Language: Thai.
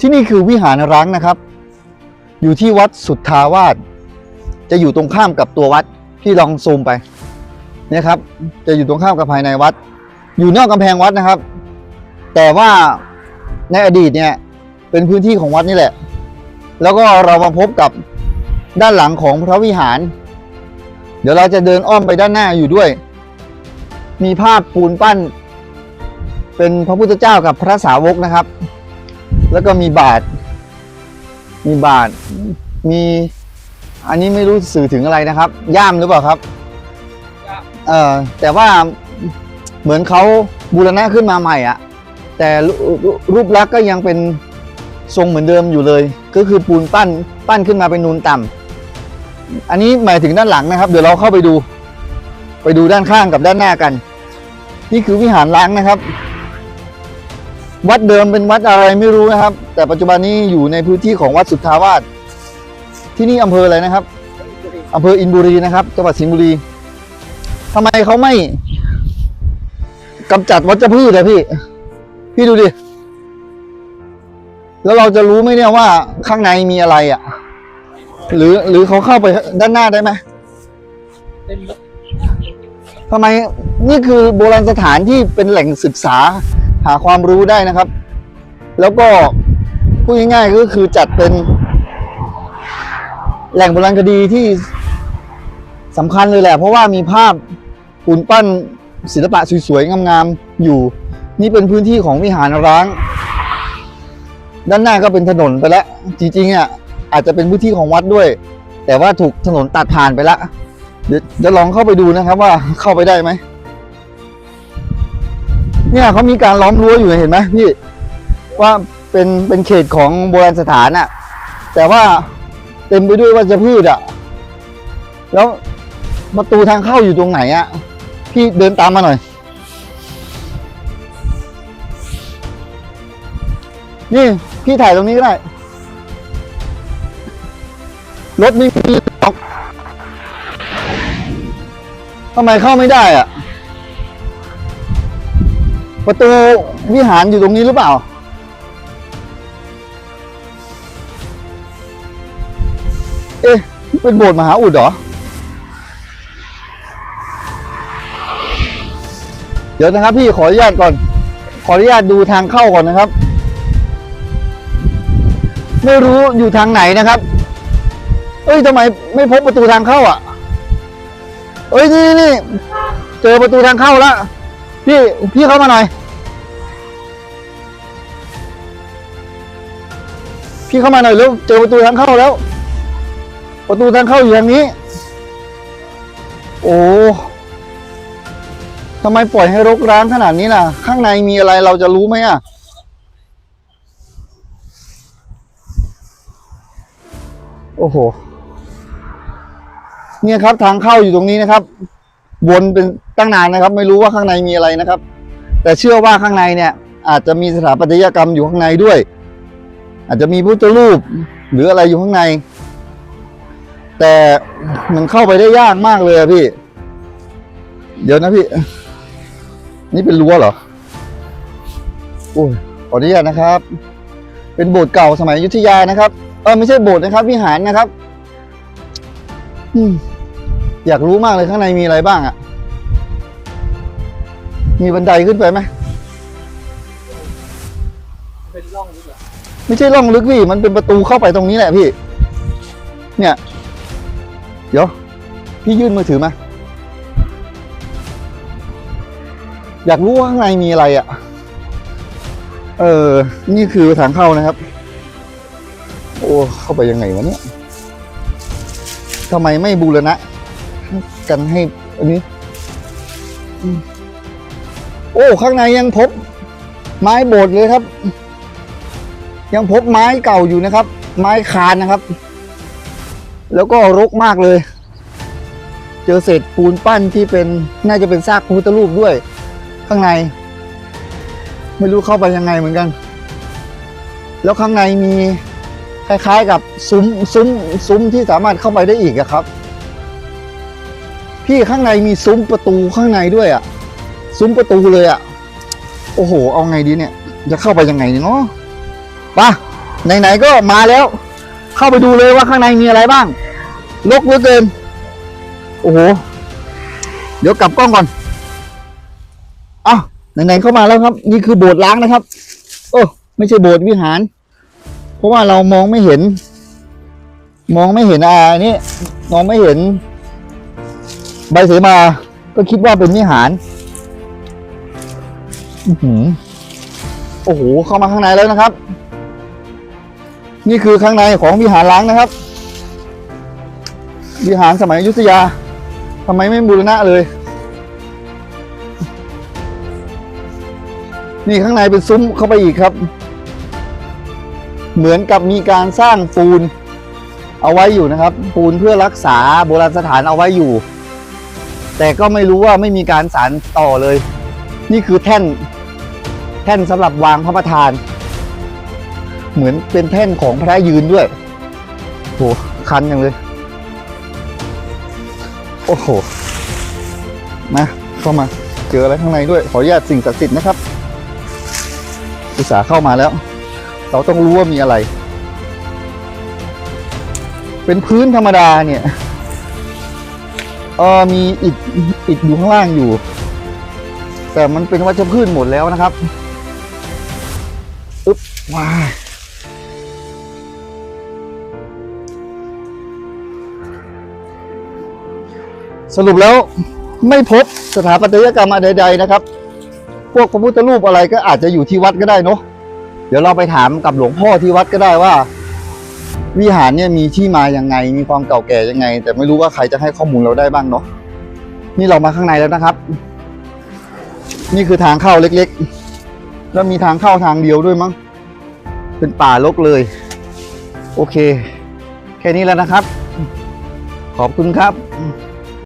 ที่นี่คือวิหารร้างนะครับ อยู่ที่วัดสุทธาวาสจะอยู่ตรงข้ามกับตัววัดพี่ลองซูมไปเนี่ยครับ จะอยู่ตรงข้ามกับภายในวัด อยู่นอกกำแพงวัดนะครับ แต่ว่าในอดีตเนี่ยเป็นพื้นที่ของวัดนี่แหละ แล้วก็เรามาพบกับด้านหลังของพระวิหาร เดี๋ยวเราจะเดินอ้อมไปด้านหน้าอยู่ด้วย มีภาพปูนปั้น เป็นพระพุทธเจ้ากับพระสาวกนะครับ แล้วก็มีบาท มีบาท มีอันนี้ไม่รู้สื่อถึงอะไรนะครับ ย่ามหรือเปล่าครับ เออแต่ว่าเหมือนเขาบูรณะขึ้นมาใหม่อะแต่รูรูรูปลักษณ์ก็ยังเป็นทรงเหมือนเดิมอยู่เลย ก็คือปูนปั้นปั้นขึ้นมาเป็นนูนต่ำอันนี้หมายถึงด้านหลังนะครับ เดี๋ยวเราเข้าไปดู ไปดูด้านข้างกับด้านหน้ากัน นี่คือวิหารล้างนะครับ วัดเดิมเป็นวัดอะไรไม่รู้นะครับ แต่ปัจจุบันนี้อยู่ในพื้นที่ของวัดสุทธาวาสที่นี่อำเภออะไรนะครับอำเภออินบุรีนะครับจังหวัดสิงห์บุรีทำไมเขาไม่กำจัดวัชพืชอะพี่ พี่ดูดิ แล้วเราจะรู้ไหมเนี่ยว่าข้างในมีอะไรอะ หรือหรือเขาเข้าไปด้านหน้าได้ไหมทำไมนี่คือโบราณสถานที่เป็นแหล่งศึกษา หาความรู้ได้นะครับ แล้วก็พูดง่ายๆก็คือจัดเป็นแหล่งโบราณคดีที่สำคัญเลยแหละ เพราะว่ามีภาพปูนปั้นศิลปะสวยๆงามๆอยู่ นี่เป็นพื้นที่ของวิหารร้าง ด้านหน้าก็เป็นถนนไปแล้ว จริงๆอะอาจจะเป็นพื้นที่ของวัดด้วย แต่ว่าถูกถนนตัดผ่านไปแล้วเดี๋ยวจะลองเข้าไปดูนะครับว่าเข้าไปได้ไหม เนี่ยเขามีการล้อมรั้วอยู่เห็นไหมพี่ว่าเป็นเป็นเขตของโบราณสถานอะแต่ว่าเต็มไปด้วยวัชพืชอะแล้วประตูทางเข้าอยู่ตรงไหนอะพี่เดินตามมาหน่อย นี่พี่ถ่ายตรงนี้ก็ได้ รถไม่มีล็อกทำไมเข้าไม่ได้อะ ประตูวิหารอยู่ตรงนี้หรือเปล่า เอ๊ะ เป็นโบสถ์มหาอุดเหรอ เดี๋ยวนะครับพี่ขออนุญาตก่อน ขออนุญาตดูทางเข้าก่อนนะครับ ไม่รู้อยู่ทางไหนนะครับ เอ้ยทำไมไม่พบประตูทางเข้าอะ เอ้ยนี่นี่เจอประตูทางเข้าแล้วพี่ พี่เข้ามาหน่อย พี่เข้ามาหน่อยเร็วเจอประตูทางเข้าแล้ว ประตูทางเข้าอยู่ทางนี้ โอ้ทำไมปล่อยให้รกร้างขนาดนี้ล่ะ ข้างในมีอะไรเราจะรู้ไหมอะโอ้โห เนี่ยครับทางเข้าอยู่ตรงนี้นะครับ วนเป็นตั้งนานนะครับ ไม่รู้ว่าข้างในมีอะไรนะครับ แต่เชื่อว่าข้างในเนี่ย อาจจะมีสถาปัตยกรรมอยู่ข้างในด้วย อาจจะมีพุทธรูปหรืออะไรอยู่ข้างใน แต่มันเข้าไปได้ยากมากเลยพี่ เดี๋ยวนะพี่ นี่เป็นรั้วเหรอโอ้ยขออนุญาตนะครับ เป็นโบสถ์เก่าสมัยยุทธยานะครับเออไม่ใช่โบสถ์นะครับ วิหารนะครับอืมอยากรู้มากเลยข้างในมีอะไรบ้างอะ่ะ มีบันไดขึ้นไปไหม ไม่ใช่ร่องลึกพี่ มันเป็นประตูเข้าไปตรงนี้แหละพี่ เนี่ย เดี๋ยว พี่ยื่นมือถือมา อยากรู้ว่าข้างในมีอะไรอะ่ะ เออ นี่คือทางเข้านะครับ โอ้ เข้าไปยังไงวะเนี่ยทำไมไม่บูรณะ กันให้ อันนี้ โอ้ ข้างในยังพบ ไม้โบดเลยครับ ยังพบไม้เก่าอยู่นะครับ ไม้คานนะครับ แล้วก็รกมากเลย เจอเศษปูนปั้นที่เป็นน่าจะเป็นซากพระพุทธรูปด้วย ข้างใน ไม่รู้เข้าไปยังไงเหมือนกัน แล้วข้างในมีคล้ายๆกับซุ้มซุ้มซุ้มที่สามารถเข้าไปได้อีกอะครับ พี่ข้างในมีซุ้มประตูข้างในด้วยอะซุ้มประตูเลยอะโอ้โห เอาไงดีเนี่ย จะเข้าไปยังไงเนี่ยเนาะ ไปไหนๆก็มาแล้ว เข้าไปดูเลยว่าข้างในมีอะไรบ้างรกเหลือเกิน โอ้โห เดี๋ยวกลับกล้องก่อนอ้าวไหนๆเข้ามาแล้วครับ นี่คือโบสถ์ล้างนะครับ โอ้ไม่ใช่โบสถ์วิหาร เพราะว่าเรามองไม่เห็น มองไม่เห็นอ่านี่มองไม่เห็น ใบเสมา ก็คิดว่าเป็นวิหารอื้อหือโอ้โหเข้ามาข้างในแล้วนะครับ นี่คือข้างในของวิหารล้างนะครับ วิหารสมัยอยุธยาทำไมไม่บูรณะเลย นี่ข้างในเป็นซุ้มเข้าไปอีกครับ เหมือนกับมีการสร้างปูนเอาไว้อยู่นะครับ ปูนเพื่อรักษาโบราณสถานเอาไว้อยู่ แต่ก็ไม่รู้ว่าไม่มีการสานต่อเลย นี่คือแท่น แท่นสำหรับวางพระประธาน เหมือนเป็นแท่นของพระยืนด้วยโหคันอย่างเลย โอ้โหมาเข้ามาเจออะไรข้างในด้วย ขออนุญาตสิ่งศักดิ์สิทธิ์นะครับอุตสาเข้ามาแล้ว เราต้องรู้ว่ามีอะไร เป็นพื้นธรรมดาเนี่ยเออมีอิฐอิฐอยู่ข้างล่างอยู่ แต่มันเป็นวัชพืชหมดแล้วนะครับ อึ๊บว้า สรุปแล้วไม่พบสถาปัตยกรรมอะไรใดๆนะครับ พวกพระพุทธรูปอะไรก็อาจจะอยู่ที่วัดก็ได้เนาะเดี๋ยวเราไปถามกับหลวงพ่อที่วัดก็ได้ว่า วิหารเนี่ยมีที่มายังไง มีความเก่าแก่ยังไง แต่ไม่รู้ว่าใครจะให้ข้อมูลเราได้บ้างเนาะนี่เรามาข้างในแล้วนะครับ นี่คือทางเข้าเล็กๆ แล้วมีทางเข้าทางเดียวด้วยมั้งเป็นป่ารกเลย โอเค แค่นี้แล้วนะครับ ขอบคุณครับ